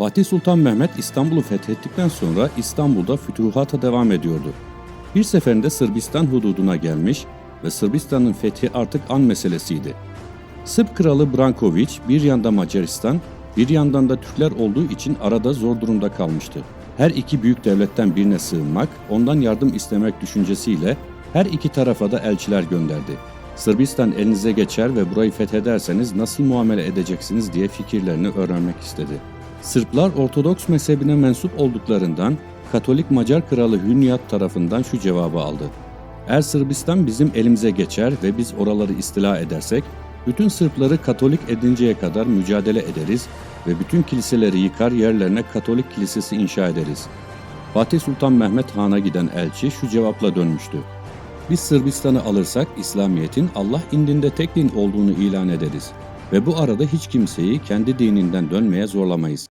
Fatih Sultan Mehmet İstanbul'u fethettikten sonra İstanbul'da fütuhata devam ediyordu. Bir seferinde Sırbistan hududuna gelmiş ve Sırbistan'ın fethi artık an meselesiydi. Sırp kralı Branković bir yanda Macaristan, bir yandan da Türkler olduğu için arada zor durumda kalmıştı. Her iki büyük devletten birine sığınmak, ondan yardım istemek düşüncesiyle her iki tarafa da elçiler gönderdi. Sırbistan elinize geçer ve burayı fethederseniz nasıl muamele edeceksiniz diye fikirlerini öğrenmek istedi. Sırplar Ortodoks mezhebine mensup olduklarından Katolik Macar Kralı Hünyat tarafından şu cevabı aldı. Eğer Sırbistan bizim elimize geçer ve biz oraları istila edersek, bütün Sırpları Katolik edinceye kadar mücadele ederiz ve bütün kiliseleri yıkar yerlerine Katolik kilisesi inşa ederiz. Fatih Sultan Mehmet Han'a giden elçi şu cevapla dönmüştü. Biz Sırbistan'ı alırsak İslamiyet'in Allah indinde tek din olduğunu ilan ederiz ve bu arada hiç kimseyi kendi dininden dönmeye zorlamayız.